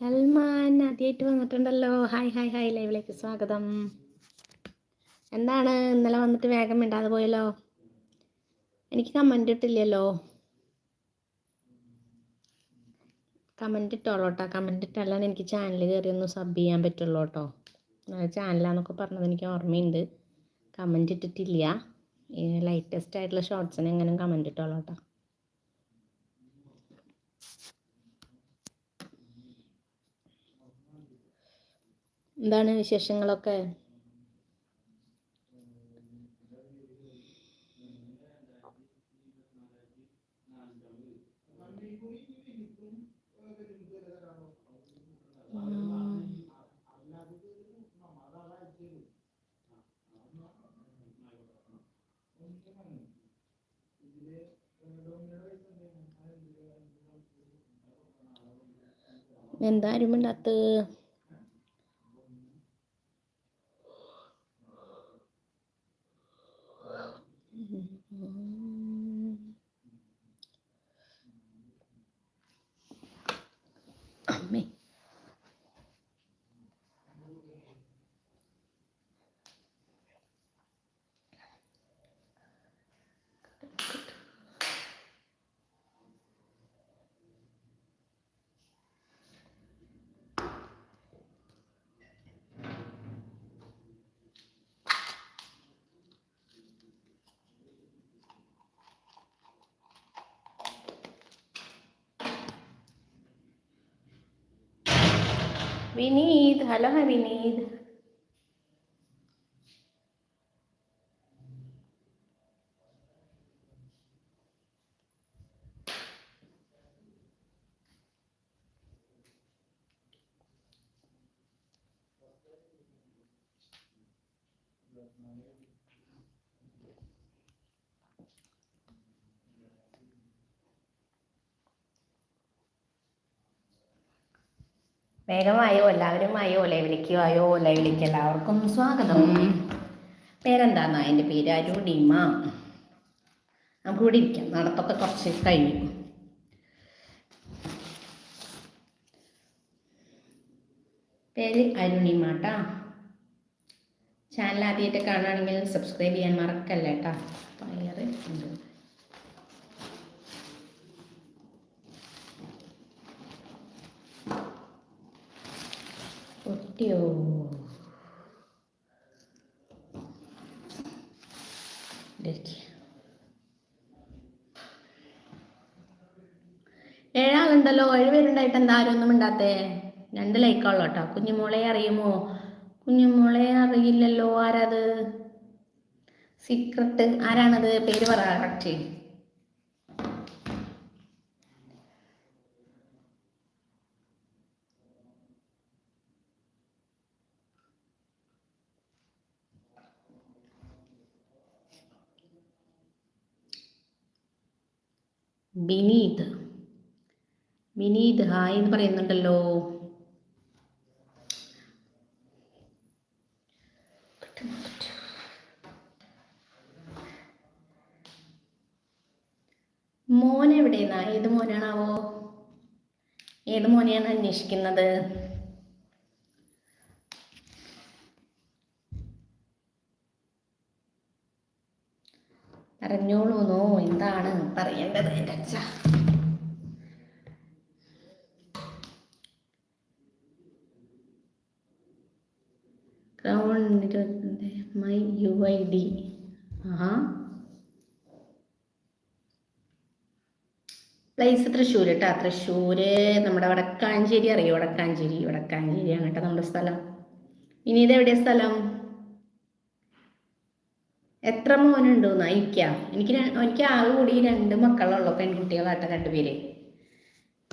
സൽമാൻ ആദ്യമായിട്ട് വന്നിട്ടുണ്ടല്ലോ. Hi hi hi. ലൈവിലേക്ക് സ്വാഗതം. എന്താണ്? ഇന്നലെ വന്നിട്ട് വേഗം മിണ്ടാതെ പോയല്ലോ? എനിക്ക് കമന്റ് ഇട്ടില്ലല്ലോ. കമന്റ് ഇട്ടോളൂ കേട്ടോ കമന്റ് ഇട്ടാലാണ് എനിക്ക് ചാനൽ കയറി ഒന്ന് സബ് ചെയ്യാൻ പറ്റുള്ളൂ കേട്ടോ ചാനലാന്നൊക്കെ പറഞ്ഞത് എനിക്ക് ഓർമ്മയുണ്ട്. കമന്റ് ഇട്ടിട്ടില്ല. ഈ ലേറ്റസ്റ്റ് ആയിട്ടുള്ള ഷോർട്സിന് എങ്ങനെ കമന്റ് ഇട്ടോളൂ കേട്ടോ എന്താണ് വിശേഷങ്ങളൊക്കെ? എന്താ അരുമുണ്ടാത്ത് അമ്മേ വിനീത് ഹലോ ഹായ് വിനീത് വേഗം വായോ എല്ലാവരും വായോ ലൈവിലേക്ക് ലൈവിലേക്ക് എല്ലാവർക്കും സ്വാഗതം. പേരെന്താന്ന? എന്റെ പേര് അരുണിമ. നമുക്ക് ഇവിടെ ഇരിക്കാം. നടത്തൊക്കെ കുറച്ച് കഴിഞ്ഞു. പേര് അരുണിമ കേട്ടാ ചാനൽ ആദ്യമായിട്ട് കാണുകയാണെങ്കിൽ സബ്സ്ക്രൈബ് ചെയ്യാൻ മറക്കല്ല കേട്ടോ പയറ് ഇതൊക്കെ. ഏഴാളുണ്ടല്ലോ ഏഴുപേരുണ്ടായിട്ട് എന്താ ആരും ഒന്നും മിണ്ടാത്തേ? രണ്ട് ലൈക്കാളോ കേട്ടോ. കുഞ്ഞുമോളെ അറിയുമോ? കുഞ്ഞുമോളെ അറിയില്ലല്ലോ ആരാത്? സീക്രട്ട് ആരാണത്? പേര് പറ വിനീത് വിനീത് ഹായ് എന്ന് പറയുന്നുണ്ടല്ലോ. മോൻ എവിടെയെന്നാ? ഏത് മോനാണാവോ? ഏത് മോനെയാണ് അന്വേഷിക്കുന്നത്? എന്താണ് പറയേണ്ടത്. എന്റെ അച്ഛ. മൈ യു ഐ ഡി ആ പ്ലേസ് തൃശ്ശൂർ കേട്ടോ? തൃശ്ശൂർ നമ്മുടെ വടക്കാഞ്ചേരി അറിയോ? വടക്കാഞ്ചേരി. വടക്കാഞ്ചേരിയാണ് കേട്ടോ നമ്മുടെ സ്ഥലം. ഇനി ഇത് എവിടെയാ സ്ഥലം? എത്ര മോനുണ്ട് എനിക്ക് ര- എനിക്ക് ആകെ കൂടി രണ്ട് മക്കളുള്ളൂ പെൺകുട്ടികളാട്ട രണ്ടുപേര്.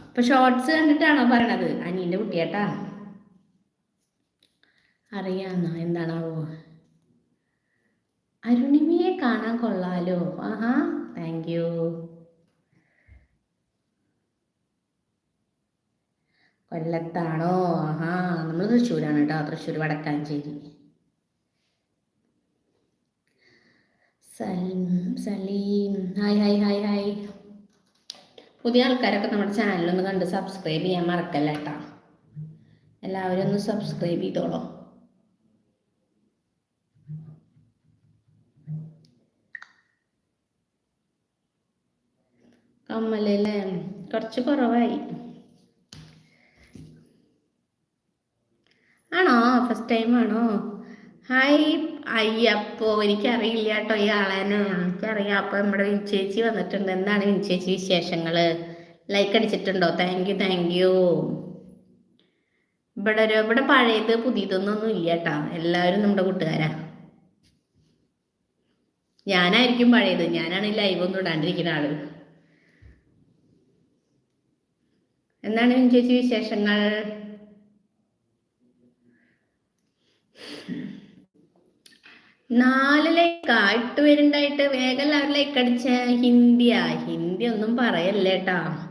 അപ്പൊ ഷോർട്സ് കണ്ടിട്ടാണോ പറയണത്? അനിയന്റെ കുട്ടിയാട്ടാ. അറിയാന്ന എന്താണാവോ? അരുണിമയെ കാണാൻ കൊള്ളാലോ. ആഹാ താങ്ക് യു കൊല്ലത്താണോ? ആഹാ നമ്മൾ തൃശ്ശൂരാണ് കേട്ടോ Thrissur Vadakkanchery. Salim. Hi hi hi hi പുതിയ ആൾക്കാരൊക്കെ നമ്മുടെ ചാനലൊന്ന് കണ്ട് സബ്സ്ക്രൈബ് ചെയ്യാൻ മറക്കല്ല കേട്ടോ എല്ലാവരും ഒന്ന് സബ്സ്ക്രൈബ് ചെയ്തോളൂ. കമ്മലല്ലേ കുറച്ച് കുറവായി. ആണോ? ഫസ്റ്റ് ടൈം ആണോ? ഹായ്. അയ്യപ്പോ എനിക്കറിയില്ല കേട്ടോ ഈ ആളേനെ എനിക്കറിയാം. അപ്പൊ നമ്മുടെ വിൻചേച്ചി വന്നിട്ടുണ്ട്. എന്താണ് വിൻചേച്ചി വിശേഷങ്ങൾ? ലൈക്ക് അടിച്ചിട്ടുണ്ടോ? താങ്ക് യു താങ്ക് യു ഇവിടെ ഒരു ഇവിടെ പഴയത് പുതിയതൊന്നും ഇല്ല കേട്ടാ എല്ലാവരും നമ്മുടെ കൂട്ടുകാരാ. ഞാനായിരിക്കും പഴയത്. ഞാനാണ് ഈ ലൈവ് ഒന്നും ഇടാണ്ടിരിക്കുന്ന ആൾ. എന്താണ് വിൻചേച്ചി വിശേഷങ്ങൾ? നാല് ലൈക്കാ എട്ട് പേരുണ്ടായിട്ട് വേഗം എല്ലാവരും ലൈക്ക് അടിച്ച. ഹിന്ദിയാ. ഹിന്ദി ഒന്നും പറയല്ലേട്ടാ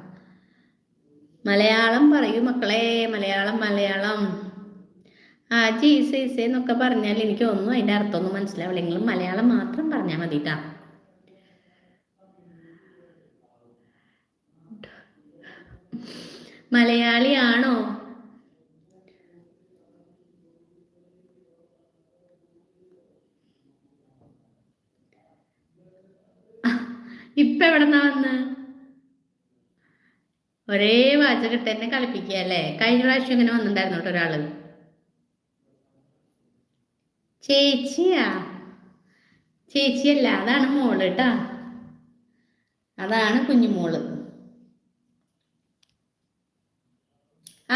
മലയാളം പറയൂ മക്കളെ. മലയാളം മലയാളം. ആ ജീസ ഈസ് എന്നൊക്കെ പറഞ്ഞാൽ എനിക്ക് ഒന്നും അതിന്റെ അർത്ഥമൊന്നും മനസ്സിലാവില്ല. നിങ്ങൾ മലയാളം മാത്രം പറഞ്ഞാൽ മതിട്ടാ മലയാളിയാണോ? ഇപ്പൊ എവിടെന്നാ വന്ന്? ഒരേ വാചകത്തെ തന്നെ കളിപ്പിക്കുക അല്ലേ? കഴിഞ്ഞ പ്രാവശ്യം ഇങ്ങനെ വന്നിട്ടുണ്ടായിരുന്നു കേട്ടോ ഒരാൾ. ചേച്ചിയാ? ചേച്ചിയല്ല അതാണ് മോൾ കേട്ടാ. അതാണ് കുഞ്ഞുമോൾ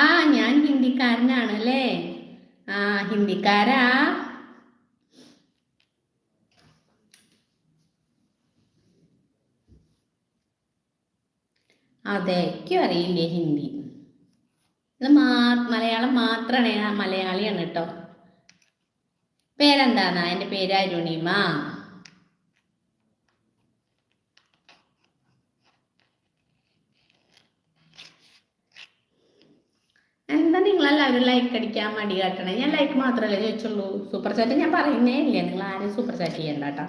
ആ ഞാൻ ഹിന്ദിക്കാരനാണ് അല്ലേ? ആ ഹിന്ദിക്കാരാ? അതെ എനിക്കും അറിയില്ലേ ഹിന്ദി. ഇത് മാ മലയാളം മാത്രമാണ് ഞാൻ മലയാളിയാണ് കേട്ടോ പേരെന്താന്ന എന്റെ പേര് അരുണിമ. എന്താ നിങ്ങളെല്ലാവരും ലൈക്ക് അടിക്കാൻ മടി കാട്ടണേ? ഞാൻ ലൈക്ക് മാത്രമല്ലേ ചോദിച്ചുള്ളൂ. സൂപ്പർ ചാറ്റ് ഞാൻ പറയുന്നേ ഇല്ല? നിങ്ങൾ ആരും സൂപ്പർ ചാറ്റ് ചെയ്യണ്ട കേട്ടോ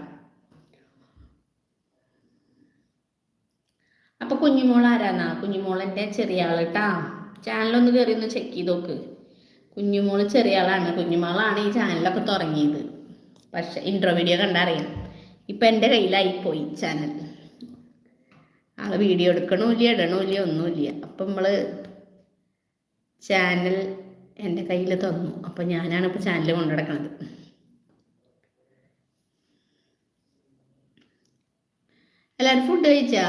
അപ്പൊ കുഞ്ഞുമോൾ ആരാന്നാ? കുഞ്ഞുമോളെന്റെ ചെറിയ കേട്ടാ ചാനലൊന്ന് കയറി ഒന്ന് ചെക്ക് ചെയ്ത് നോക്ക് കുഞ്ഞുമോൾ ചെറിയ ആളാണ് കുഞ്ഞുമോളാണ് ഈ ചാനലൊക്കെ തുടങ്ങിയത്. പക്ഷെ ഇൻട്രോ വീഡിയോ കണ്ടറിയാം. ഇപ്പൊ എന്റെ കയ്യിലായിപ്പോയി ചാനൽ. ആൾ വീഡിയോ എടുക്കണമില്ല ഇടണമില്ല ഒന്നുമില്ല. അപ്പം നമ്മൾ ചാനൽ എന്റെ കയ്യിൽ തന്നു. അപ്പം ഞാനാണ് ഇപ്പോൾ ചാനൽ കൊണ്ടുനടക്കണത് എല്ലാവരും ഫുഡ് കഴിച്ചാ?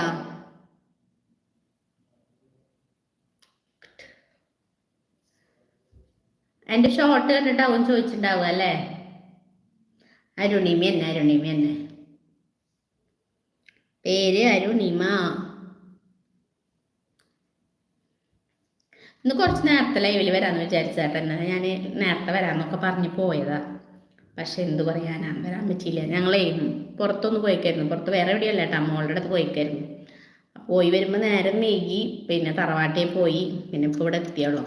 എന്റെ ഷോർട്ട് കണ്ടിട്ട് അവൻ ചോദിച്ചിട്ടുണ്ടാവുക അല്ലേ? അരുണിമ തന്നെ അരുണിമ തന്നെ പേര് അരുണിമ. ഇന്ന് കുറച്ച് നേരത്തെ ലൈവിൽ വരാമെന്ന് വിചാരിച്ചേട്ടന്നെ ഞാൻ നേരത്തെ വരാമെന്നൊക്കെ പറഞ്ഞ് പോയതാ. പക്ഷെ എന്ത് പറയാനാ വരാൻ പറ്റിയില്ല. ഞങ്ങളേ പുറത്തൊന്ന് പോയിക്കായിരുന്നു. പുറത്ത് വേറെ എവിടെയല്ല കേട്ടോ മോളുടെ അടുത്ത് പോയിക്കായിരുന്നു. പോയി വരുമ്പോൾ നേരം നീകി പിന്നെ തറവാട്ടിൽ പോയി പിന്നെ ഇപ്പോൾ ഇവിടെ എത്തിയുള്ളൂ.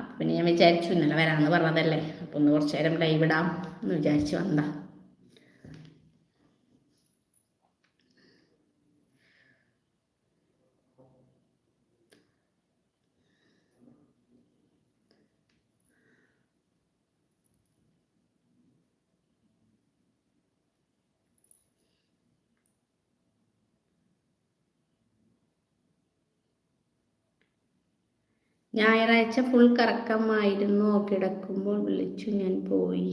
അപ്പം പിന്നെ ഞാൻ വിചാരിച്ചു ഇന്നലെ വരാമെന്ന് പറഞ്ഞതല്ലേ. അപ്പം ഒന്ന് കുറച്ച് നേരം ലൈവ് ഇടാം എന്ന് വിചാരിച്ചു വന്നതാ. ഞായറാഴ്ച ഫുൾ കറക്കമായിരുന്നു. കിടക്കുമ്പോൾ വിളിച്ചു ഞാൻ പോയി.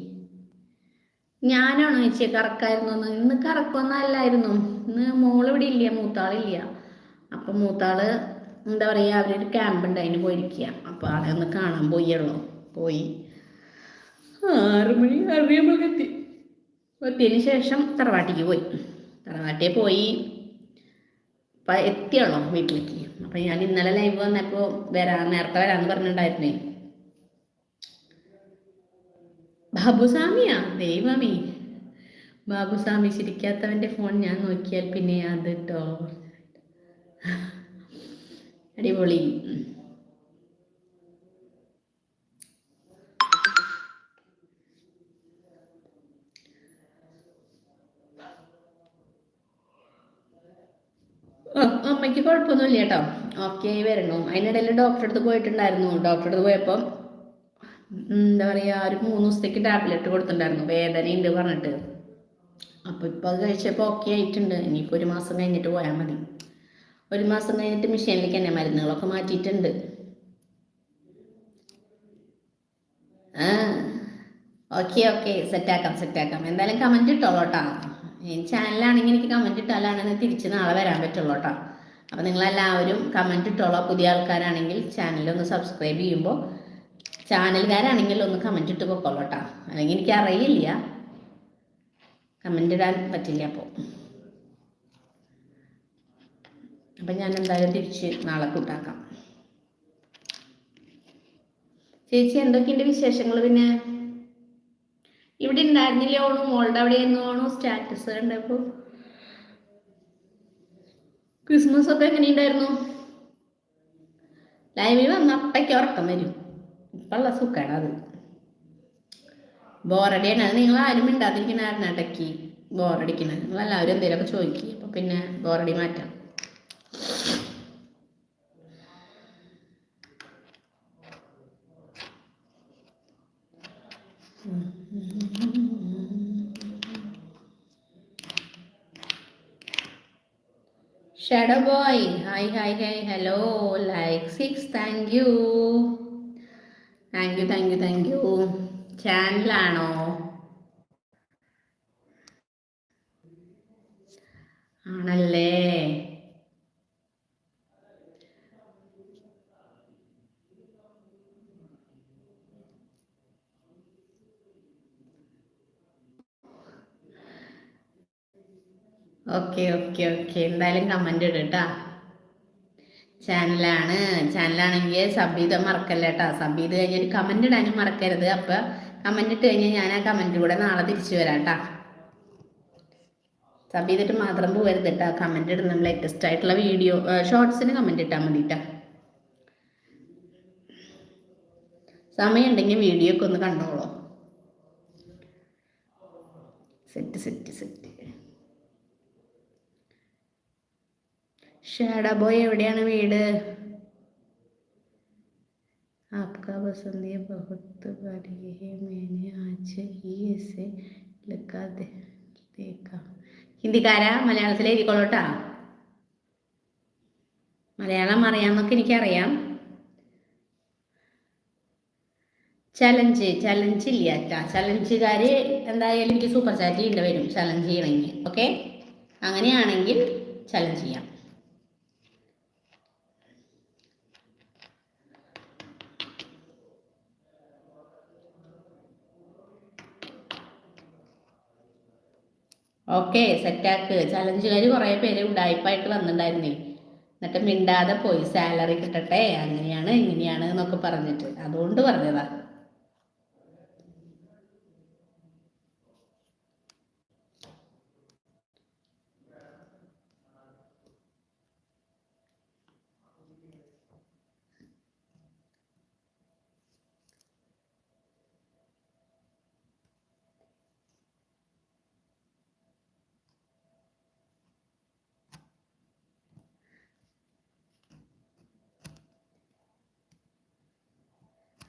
ഞാനാണോ ചേച്ചി കറക്കായിരുന്നു ഇന്ന് കറക്കൊന്നല്ലായിരുന്നു. ഇന്ന് മോളിവിടെ ഇല്ല മൂത്താളില്ല അപ്പം മൂത്താൾ എന്താ പറയുക അവരൊരു ക്യാമ്പ് ഉണ്ട് അതിന് പോയിരിക്കുക അപ്പോൾ ആളെ ഒന്ന് കാണാൻ പോയുള്ളൂ പോയി. ആറ് മണി അറിയുമ്പോൾ എത്തി. എത്തിയതിന് ശേഷം തറവാട്ടിക്ക് പോയി. തറവാട്ടിൽ പോയി. എത്തിയാണോ വീട്ടിലേക്ക്. അപ്പം ഞാൻ ഇന്നലെ ലൈവ് വന്നപ്പോൾ വരാ നേരത്തെ വരാമെന്ന് പറഞ്ഞിട്ടുണ്ടായിരുന്നേ. ബാബുസ്വാമിയാ ദൈവമേ ബാബുസ്വാമി ചിരിക്കാത്തവന്റെ ഫോൺ ഞാൻ നോക്കിയാൽ പിന്നെ അത് കേട്ടോ അടിപൊളി. അമ്മയ്ക്ക് കുഴപ്പമൊന്നുമില്ല കേട്ടോ. ഓക്കെ വരണു. അതിനിടയിൽ ഡോക്ടറെ അടുത്ത് പോയിട്ടുണ്ടായിരുന്നു. ഡോക്ടറെ അടുത്ത് പോയപ്പോൾ എന്താ പറയുക ഒരു മൂന്ന് ദിവസത്തേക്ക് ടാബ്ലറ്റ് കൊടുത്തിട്ടുണ്ടായിരുന്നു. വേദനയുണ്ട് പറഞ്ഞിട്ട്. അപ്പോൾ ഇപ്പോൾ അത് കഴിച്ചപ്പോൾ ഓക്കെ ആയിട്ടുണ്ട്. ഇനിയിപ്പോൾ ഒരു മാസം കഴിഞ്ഞിട്ട് പോയാൽ മതി. ഒരു മാസം കഴിഞ്ഞിട്ട് മെഷീനിലേക്ക് തന്നെ മരുന്നുകളൊക്കെ മാറ്റിയിട്ടുണ്ട്. ഓക്കെ ഓക്കെ സെറ്റാക്കാം സെറ്റാക്കാം എന്തായാലും കമന്റ് ഇട്ടോളൂ ചാനലാണെങ്കിൽ എനിക്ക് കമന്റ് ഇട്ടാലാണ് തിരിച്ച് നാളെ വരാൻ പറ്റുള്ളൂ കേട്ടോ. അപ്പോൾ നിങ്ങളെല്ലാവരും കമന്റ് ഇട്ടോളൂ. പുതിയ ആൾക്കാരാണെങ്കിൽ ചാനലൊന്ന് സബ്സ്ക്രൈബ് ചെയ്യുമ്പോൾ ചാനലുകാരാണെങ്കിൽ ഒന്ന് കമന്റ് ഇട്ട് പൊക്കോളൂ കേട്ടോ. അല്ലെങ്കിൽ എനിക്ക് അറിയില്ല. കമന്റ് ഇടാൻ പറ്റില്ല അപ്പോൾ അപ്പം ഞാൻ എന്തായാലും തിരിച്ച് നാളെ കൂട്ടാക്കാം. ചേച്ചി എന്തൊക്കെയുണ്ട് വിശേഷങ്ങൾ പിന്നെ? ഇവിടെ ഉണ്ടായിരുന്നില്ല ഓണു? മോളുടെ അവിടെ ആയിരുന്നു ഓണു. സ്റ്റാറ്റസ് കണ്ടപ്പോൾ ക്രിസ്മസ് ഒക്കെ എങ്ങനെയുണ്ടായിരുന്നു? ലൈവിൽ വന്ന അപ്പയ്ക്ക് ഉറക്കം വരും. ഇപ്പുള്ള സുഖമാണ് അത്. ബോറടിയാണ് അത് നിങ്ങൾ ആരും മിണ്ടാതിരിക്കണായിരുന്നു ഇടയ്ക്ക് ബോറടിക്കണ നിങ്ങൾ എല്ലാവരും എന്തെങ്കിലുമൊക്കെ ചോദിക്കും. അപ്പം പിന്നെ ബോറടി മാറ്റാം. Shadow boy hi hi hi hello like six thank you thank you thank you thank you ചാനലാണോ okay എന്തായാലും കമന്റ് ഇടട്ടാ. ചാനലാണ് ചാനലാണെങ്കിൽ സബ് ചെയ്ത് മറക്കല്ല കേട്ടോ സബ് ചെയ്ത് കഴിഞ്ഞാൽ കമന്റ് ഇടാനും മറക്കരുത്. അപ്പോൾ കമന്റ് ഇട്ട് കഴിഞ്ഞാൽ ഞാൻ ആ കമന്റ് കൂടെ നാളെ തിരിച്ചു വരാം കേട്ടോ ചെയ്തിട്ട് മാത്രം പോകരുത് കേട്ടോ കമന്റ് ഇടുന്ന ലേറ്റസ്റ്റ് ആയിട്ടുള്ള വീഡിയോ ഷോർട്സിന് കമന്റ് ഇട്ടാൽ മതി കേട്ടോ സമയമുണ്ടെങ്കിൽ വീഡിയോ ഒക്കെ ഒന്ന് കണ്ടോളൂ. Set set set ഷാഡ ബോയ് എവിടെയാണ് വീട് आपका पसंदीय बहुत बड़ी है मैंने आज ही इसे लिखा दे देखा ഹിന്ദിക്കാരാ മലയാളത്തിൽ എഴുതിക്കോളൂട്ടാ മലയാളം അറിയാമെന്നൊക്കെ എനിക്കറിയാം ചലഞ്ച് ചലഞ്ച് ഇല്ല കേട്ടാ ചലഞ്ചുകാർ എന്തായാലും എനിക്ക് സൂപ്പർ ചാറ്റ് ചെയ്യേണ്ടി വരും ചലഞ്ച് ചെയ്യണമെങ്കിൽ ഓക്കെ അങ്ങനെയാണെങ്കിൽ ചലഞ്ച് ചെയ്യാം ഓക്കെ സെറ്റാക്ക് ചലഞ്ചുകാർ കുറേ പേര് ഉടായ്പായിട്ട് വന്നിട്ടുണ്ടായിരുന്നേ. എന്നിട്ട് മിണ്ടാതെ പോയി സാലറി കിട്ടട്ടെ അങ്ങനെയാണ് ഇങ്ങനെയാണ് എന്നൊക്കെ പറഞ്ഞിട്ട്. അതുകൊണ്ട് പറഞ്ഞതാ.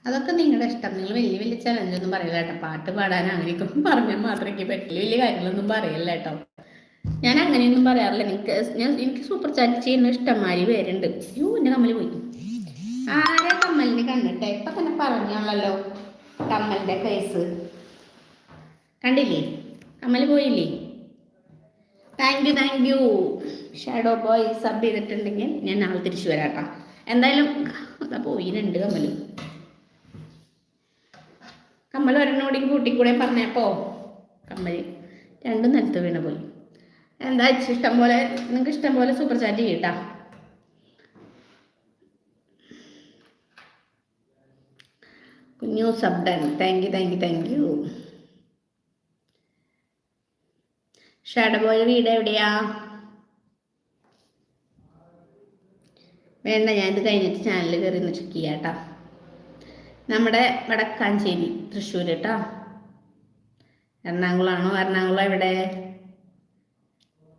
അതൊക്കെ നിങ്ങളുടെ ഇഷ്ടം. നിങ്ങൾ വലിയ വലിയ ചലഞ്ചൊന്നും പറയില്ല കേട്ടോ. പാട്ട് പാടാൻ അങ്ങനെയൊക്കെ പറഞ്ഞാൽ മാത്രമേ എനിക്ക് പറ്റില്ല വലിയ കാര്യങ്ങളൊന്നും പറയില്ല കേട്ടോ. ഞാൻ അങ്ങനെയൊന്നും പറയാറില്ല. എനിക്ക് ഞാൻ എനിക്ക് സൂപ്പർ ചാറ്റ് ചെയ്യുന്ന ഇഷ്ടംമാരി പേരുണ്ട്. യൂ എന്റെ കമ്മൽ പോയി. ആരെ കമ്മലിനെ കണ്ടിട്ടെ? ഇപ്പൊ തന്നെ പറഞ്ഞോളല്ലോ കമ്മലിന്റെ കേസ് കണ്ടില്ലേ? കമ്മൽ പോയില്ലേ? Thank you thank you shadow boy sub ചെയ്തിട്ടുണ്ടെങ്കിൽ ഞാൻ നാളെ തിരിച്ചു വരാം കേട്ടോ. എന്തായാലും അതാ പോയിട്ടുണ്ട് കമ്മൽ. കമ്മൽ ഒരെണ്ണോടി കൂട്ടിക്കൂടെ പറഞ്ഞപ്പോ കമ്മൽ രണ്ടും നിലത്ത് വീണ് പോയി. എന്താ ഇഷ്ടം പോലെ നിങ്ങൾക്ക് ഇഷ്ടം പോലെ സൂപ്പർ ചാറ്റ് ചെയ്യട്ടാ. കുഞ്ഞു സബ്ഡൻ thank you thank you thank you ഷാഡബോയുടെ വീട് എവിടെയാ? വേണ്ട ഞാൻ ഇത് കഴിഞ്ഞിട്ട് ചാനൽ കയറി ഒന്ന് ചെക്ക് ചെയ്യാം നമ്മുടെ വടക്കാഞ്ചേരി തൃശ്ശൂർ കേട്ടോ. എറണാകുളമാണോ? എറണാകുളം എവിടെ?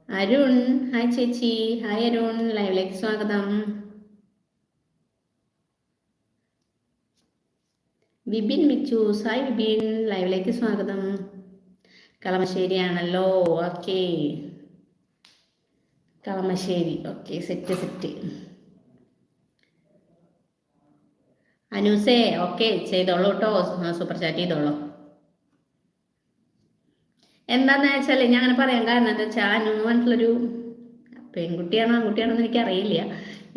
അരുൺ. ഹായ് ചേച്ചി. ഹായ് അരുൺ. ലൈവിലേക്ക് സ്വാഗതം. വിപിൻ മിച്ചു. ഹായ് വിപിൻ. ലൈവിലേക്ക് സ്വാഗതം. കളമശ്ശേരിയാണല്ലോ. Okay Kalamassery. Okay set set അനൂസേ okay ചെയ്തോളൂ കേട്ടോ. സൂപ്പർ ചാറ്റ് ചെയ്തോളൂ. എന്താന്ന് വെച്ചാൽ ഞാൻ അങ്ങനെ പറയാൻ കാരണം എന്താ വെച്ചാൽ അനു എന്ന് പെൺകുട്ടിയാണോ ആൺകുട്ടിയാണോ എന്ന് എനിക്കറിയില്ല.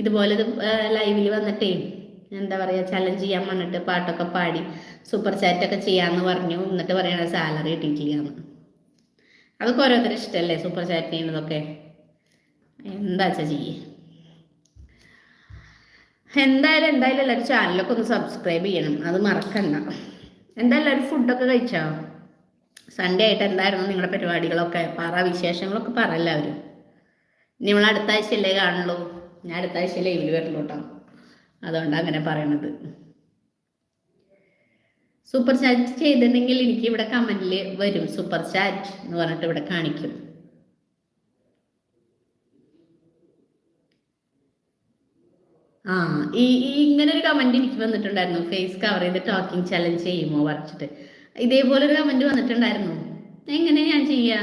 ഇതുപോലെ ഇത് ലൈവിൽ വന്നിട്ടേ എന്താ പറയുക ചലഞ്ച് ചെയ്യാൻ വന്നിട്ട് പാട്ടൊക്കെ പാടി സൂപ്പർ ചാറ്റ് ഒക്കെ ചെയ്യാന്ന് പറഞ്ഞു. എന്നിട്ട് പറയണ സാലറി കിട്ടിയിട്ടില്ല അതൊക്കെ ഓരോരുത്തർ ഇഷ്ടമല്ലേ സൂപ്പർ ചാറ്റ് ചെയ്യുന്നതൊക്കെ? എന്താ വെച്ചാൽ ചെയ്യേ? എന്തായാലും എന്തായാലും എല്ലാവരും ചാനലൊക്കെ ഒന്ന് സബ്സ്ക്രൈബ് ചെയ്യണം. അത് മറക്കണ്ട. എന്തായാലും എല്ലാവരും ഫുഡൊക്കെ കഴിച്ചോ? സൺഡേ ആയിട്ട് എന്തായിരുന്നു നിങ്ങളുടെ പരിപാടികളൊക്കെ? പറ വിശേഷങ്ങളൊക്കെ പറ എല്ലാവരും. നിങ്ങൾ അടുത്ത ആഴ്ചയല്ലേ കാണുള്ളൂ? ഞാൻ അടുത്ത ആഴ്ച ലൈവിൽ വരുള്ളൂ കേട്ടോ അതുകൊണ്ട് അങ്ങനെ പറയണത്. സൂപ്പർ ചാറ്റ് ചെയ്തിട്ടുണ്ടെങ്കിൽ എനിക്ക് ഇവിടെ കമന്റിൽ വരും. സൂപ്പർ ചാറ്റ് എന്ന് പറഞ്ഞിട്ട് ഇവിടെ കാണിക്കും. ആ ഈ ഈ ഇങ്ങനെ ഒരു കമന്റ് എനിക്ക് വന്നിട്ടുണ്ടായിരുന്നു. ഫേസ് കവർ ചെയ്ത് ടോക്കിംഗ് ചലഞ്ച് ചെയ്യുമോ വരച്ചിട്ട് ഇതേപോലെ ഒരു കമന്റ് വന്നിട്ടുണ്ടായിരുന്നു. എങ്ങനെ ഞാൻ ചെയ്യാ?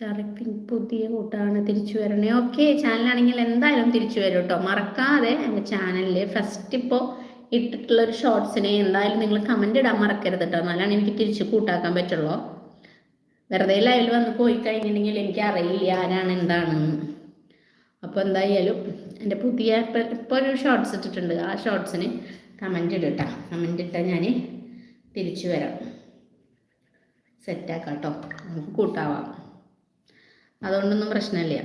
ഷറിഫിൻ പുതിയ കൂട്ടാണ് തിരിച്ചു വരണേ. ഓക്കെ ചാനലാണെങ്കിൽ എന്തായാലും തിരിച്ചു വരും കേട്ടോ മറക്കാതെ എന്റെ ചാനലിൽ ഫസ്റ്റ് ഇപ്പോൾ ഇട്ടിട്ടുള്ള ഒരു ഷോർട്സിനെ എന്തായാലും നിങ്ങൾ കമന്റ് ഇടാൻ മറക്കരുത് കേട്ടോ എന്നാലാണ് എനിക്ക് തിരിച്ച് കൂട്ടാക്കാൻ പറ്റുള്ളൂ. വെറുതെ ലൈവിൽ വന്ന് പോയി കഴിഞ്ഞിട്ടുണ്ടെങ്കിൽ എനിക്ക് അറിയില്ല ആരാണ് എന്താണെന്ന്. അപ്പോൾ എന്തായാലും എന്റെ പുതിയ ഇപ്പോൾ ഒരു ഷോർട്സ് ഇട്ടിട്ടുണ്ട്. ആ ഷോർട്സിന് കമന്റ് ഇടട്ടാ കമന്റ് ഇട്ടാൽ ഞാൻ തിരിച്ചു വരാം. സെറ്റാക്കാം കേട്ടോ നമുക്ക് കൂട്ടാവാം. അതുകൊണ്ടൊന്നും പ്രശ്നമില്ല.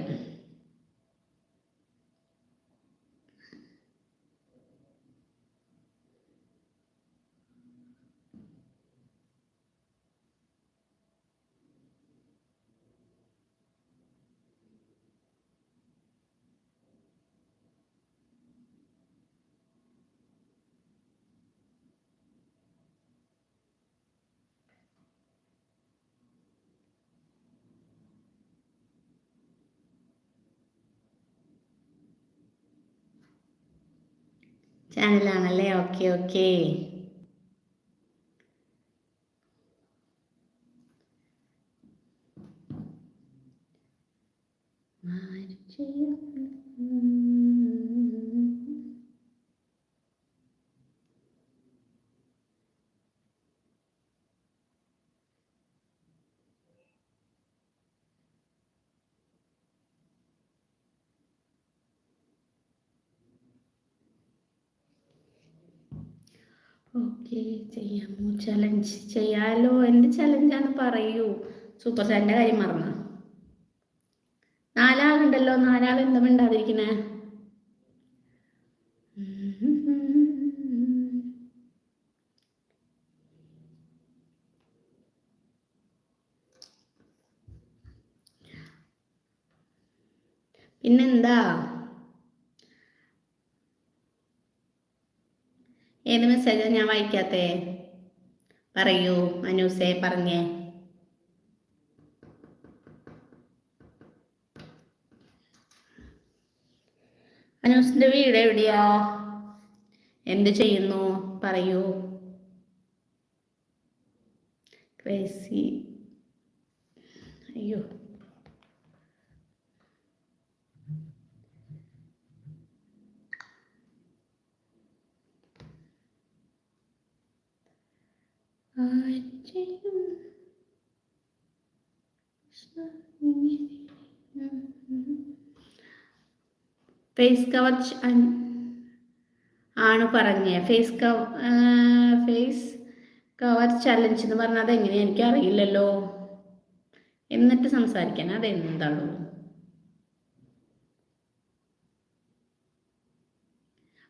ചാനലാണല്ലേ ഓക്കെ ഓക്കെ ഓക്കെ ചെയ്യാമോ ചലഞ്ച് ചെയ്യാലോ? എന്ത് ചലഞ്ചാന്ന് പറയൂ. സൂപ്പർ സ്റ്റാറിന്റെ കാര്യം മറന്ന? നാലാളുണ്ടല്ലോ. നാലാൾ എന്താ മിണ്ടാതിരിക്കണേ ഏത് മെസ്സേജാണ് ഞാൻ വായിക്കാത്തേ? പറയൂ മനൂസേ പറഞ്ഞേ. അനൂസിന്റെ വീട് എവിടെയാ? എന്ത് ചെയ്യുന്നു? പറയൂ. ക്രേസി അയ്യോ. ഫേസ് കവർ ആണ് പറഞ്ഞേ. Face cover face cover challenge എന്ന് പറഞ്ഞാൽ അതെങ്ങനെയാ? എനിക്ക് അറിയില്ലല്ലോ എന്നിട്ട് സംസാരിക്കാൻ അതെന്താണോ?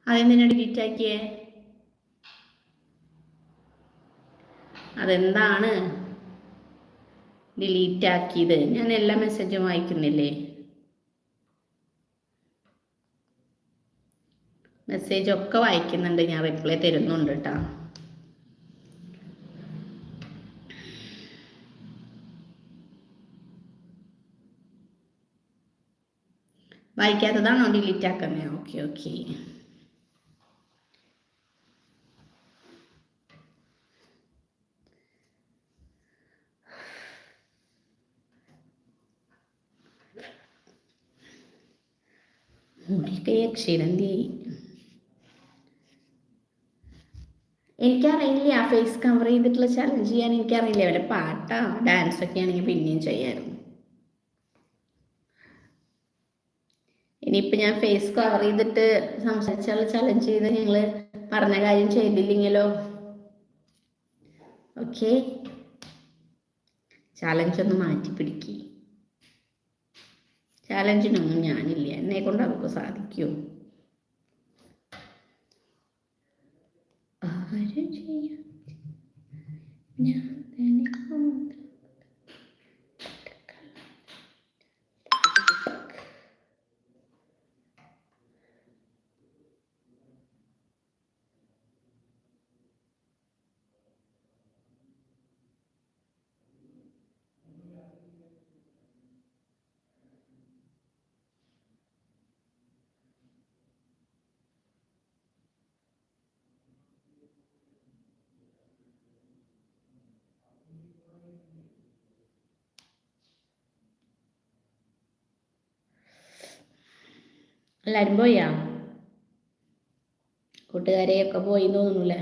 അതെന്തിനാ ഡിലീറ്റ് ആക്കിയേ? അതെന്താണ്? ഡിലീറ്റ് ആക്കിയത്. ഞാൻ എല്ലാ മെസ്സേജും വായിക്കുന്നില്ലേ? മെസ്സേജ് ഒക്കെ വായിക്കുന്നുണ്ട്. ഞാൻ റിപ്ലൈ തരുന്നുണ്ട് കേട്ടോ വായിക്കാത്തതാണോ? ഡിലീറ്റ് ആക്കുന്നത് ഓക്കെ ഓക്കെ. മുടിയൊക്കെ എനിക്കറിയില്ല ആ ഫേസ് കവർ ചെയ്തിട്ടുള്ള ചലഞ്ച് ചെയ്യാൻ എനിക്കറിയില്ല. വല്ല പാട്ടാ ഡാൻസ് ഒക്കെ ആണെങ്കിൽ പിന്നെയും ചെയ്യായിരുന്നു. ഇനിയിപ്പോൾ ഞാൻ ഫേസ് കവർ ചെയ്തിട്ട് സംസാരിച്ചാൽ ചലഞ്ച് ചെയ്ത് ഞങ്ങൾ പറഞ്ഞ കാര്യം ചെയ്തില്ലെങ്കിലോ? ഓക്കെ ചലഞ്ച് ഒന്ന് മാറ്റി പിടിക്കുക ചാലഞ്ചിനൊന്നും ഞാനില്ല. എന്നെ കൊണ്ട് അവർക്ക് സാധിക്കൂ. ആര് ചെയ്യാൻ ഞാൻ തന്നെ കൊണ്ട് എല്ലാവരും പോയാ? കൂട്ടുകാരെയൊക്കെ പോയി തോന്നുന്നില്ലേ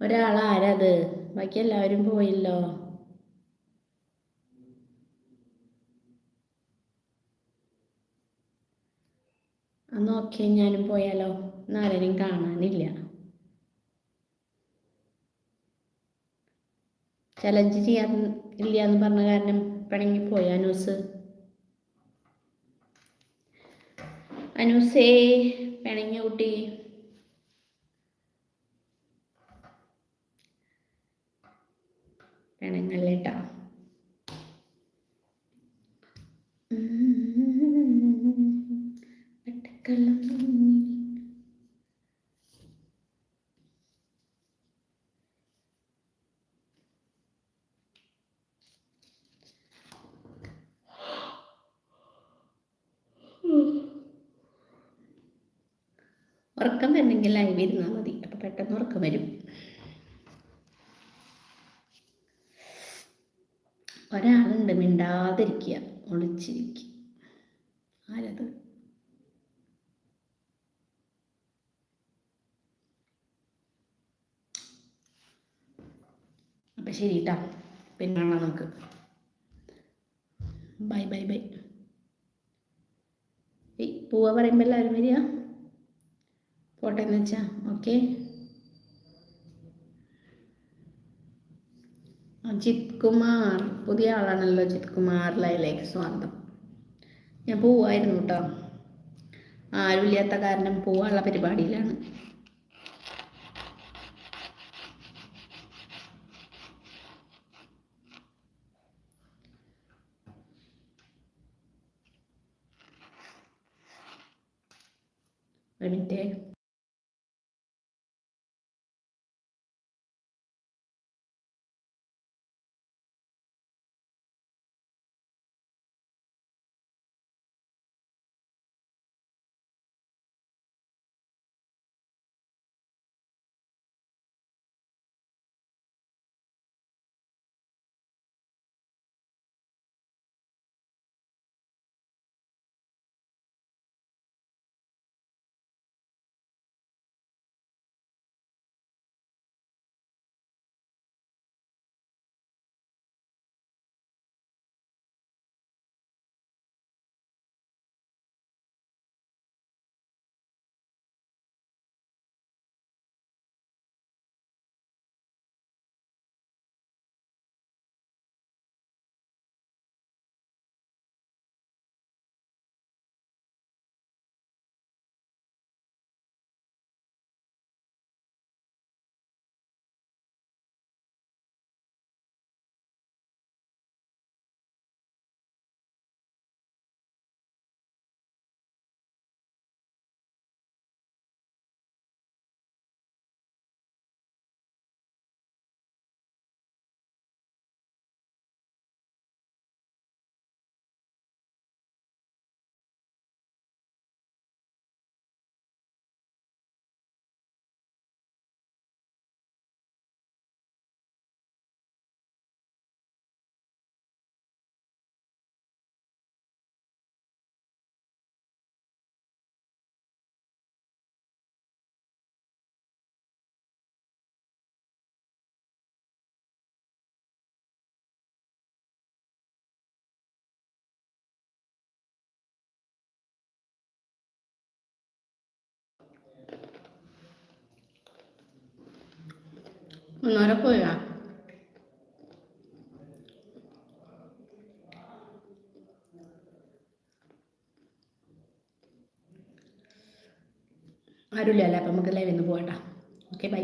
ഒരാളാരത്? ബാക്കി എല്ലാവരും പോയില്ലോ അന്ന് ഞാനും പോയാലോ? എന്നാരും കാണാനില്ല. ചലഞ്ച് ചെയ്യാൻ ഇല്ല എന്ന് പറഞ്ഞ കാരണം പിണങ്ങി പോയി അനൂസ്? അനൂസേ പിണങ്ങി കുട്ടി പട്ടക്കള്ളം ഉറക്കം വരണമെങ്കിൽ ലൈവ് ഇരുന്നാൽ മതി. അപ്പോൾ പെട്ടെന്ന് ഉറക്കം വരും. ഒരാളുണ്ട് മിണ്ടാതിരിക്കുക ഒളിച്ചിരിക്കുക. ആരത്? അപ്പം ശരി കേട്ടോ പിന്നെ നമുക്ക്. Bye bye bye. ഏയ് പോവാ പറയുമ്പോൾ എല്ലാവരും വരിക? പോട്ടെ എന്ന് വെച്ചാ. ഓക്കെ. അജിത് കുമാർ പുതിയ ആളാണല്ലോ അജിത് കുമാർ ലൈലേക്ക് സ്വാഗതം. ഞാൻ പോവായിരുന്നു കേട്ടോ ആരുമില്ലാത്ത കാരണം പോവാനുള്ള പരിപാടിയിലാണ്. ഒരു മിനിറ്റ് ഒന്നോരെ പോയാ ആരുമില്ല അപ്പം നമുക്ക് ലൈവിൽ നിന്ന് പോകണ്ട ഓക്കെ ബൈ